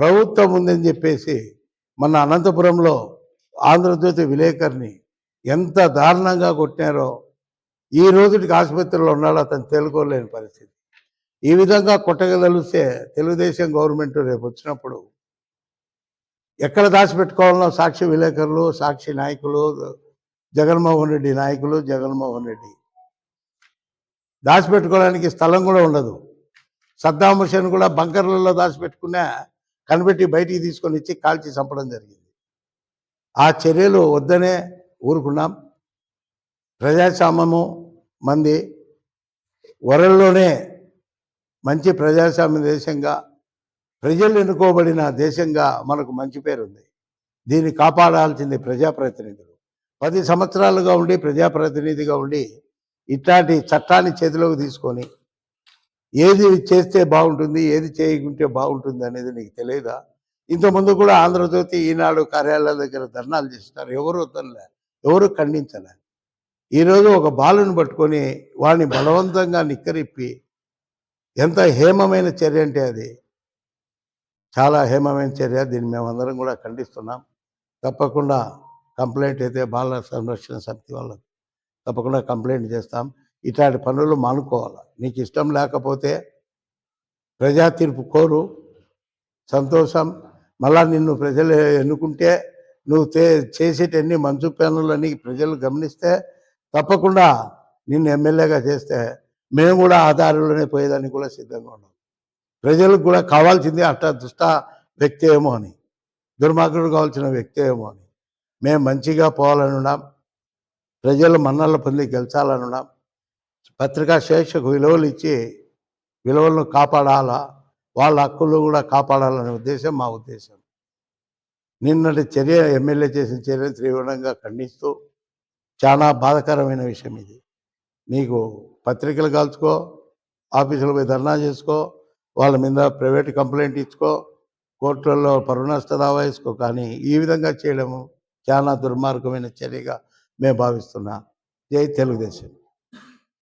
ప్రభుత్వం ఉందని చెప్పేసి మన అనంతపురంలో ఆంధ్రజ్యోతి విలేకరిని ఎంత దారుణంగా కొట్టినారో ఈ రోజుకి ఆసుపత్రిలో ఉన్నాడు అతను తేలుకోలేని పరిస్థితి. ఈ విధంగా కొట్టగలిస్తే తెలుగుదేశం గవర్నమెంట్ రేపు వచ్చినప్పుడు ఎక్కడ దాచిపెట్టుకోవాలనో సాక్షి విలేకరులు సాక్షి నాయకులు జగన్మోహన్ రెడ్డి నాయకులు జగన్మోహన్ రెడ్డి. దాచిపెట్టుకోవడానికి స్థలం కూడా ఉండదు. సద్దాం హుసేన్ కూడా బంకర్లలో దాచిపెట్టుకున్నా కనిపెట్టి బయటికి తీసుకొని ఇచ్చి కాల్చి చంపడం జరిగింది. ఆ చర్యలు వద్దనే ఊరుకున్నాం. ప్రజాస్వామ్యము మంది వరల్లోనే మంచి ప్రజాస్వామ్య దేశంగా ప్రజలు ఎన్నుకోబడిన దేశంగా మనకు మంచి పేరు ఉంది. దీన్ని కాపాడాల్సింది ప్రజాప్రతినిధులు. పది సంవత్సరాలుగా ఉండి ప్రజాప్రతినిధిగా ఉండి ఇట్లాంటి చట్టాన్ని చేతిలోకి తీసుకొని ఏది చేస్తే బాగుంటుంది ఏది చేయకుంటే బాగుంటుంది అనేది నీకు తెలియదా ఇంతకుముందు కూడా ఆంధ్రజ్యోతి ఈనాడు కార్యాలయాల దగ్గర ధర్నాలు చేస్తున్నారు. ఎవరు వద్దలే ఎవరు ఖండించలే. ఈరోజు ఒక బాలుని పట్టుకొని వాడిని బలవంతంగా నిక్కరిప్పి ఎంత హేమమైన చర్య అంటే అది. చాలా హేమమైన చర్య దీన్ని మేమందరం కూడా ఖండిస్తున్నాం. తప్పకుండా కంప్లైంట్ అయితే బాల సంరక్షణ సమితి వాళ్ళకు తప్పకుండా కంప్లైంట్ చేస్తాం. ఇట్లాంటి పనులు మానుకోవాలి. నీకు ఇష్టం లేకపోతే ప్రజా తీర్పు కోరు. సంతోషం. మళ్ళా నిన్ను ప్రజలు ఎన్నుకుంటే నువ్వు చే చేసేటన్ని మంచు పనులని ప్రజలు గమనిస్తే తప్పకుండా నిన్ను ఎమ్మెల్యేగా చేస్తే మేము కూడా ఆధారంలోనే పోయేదాన్ని పోయేదానికి కూడా సిద్ధంగా ఉన్నాం. ప్రజలకు కూడా కావాల్సింది అట్ట దుష్ట వ్యక్తి ఏమో అని. దుర్మార్గుడు కావాల్సిన వ్యక్తి ఏమో అని. మేము మంచిగా పోవాలనున్నాం ప్రజలు మన్నళ్ళ పొంది గెలిచాలనున్నాం పత్రికా శేషకు విలువలు ఇచ్చి విలువలను కాపాడాలా? వాళ్ళ హక్కులు కూడా కాపాడాలనే ఉద్దేశం మా ఉద్దేశం. నిన్నటి చర్య ఎమ్మెల్యే చేసిన చర్య తీవ్రంగా ఖండిస్తూ చాలా బాధాకరమైన విషయం ఇది. నీకు పత్రికలు కాల్చుకో ఆఫీసులో పోయి ధర్నా చేసుకో వాళ్ళ మీద ప్రైవేట్ కంప్లైంట్ ఇచ్చుకో కోర్టులలో పరువు నష్ట దావా వేసుకో కానీ ఈ విధంగా చేయడము చాలా దుర్మార్గమైన చర్యగా మేము భావిస్తున్నాం. జై తెలుగుదేశం.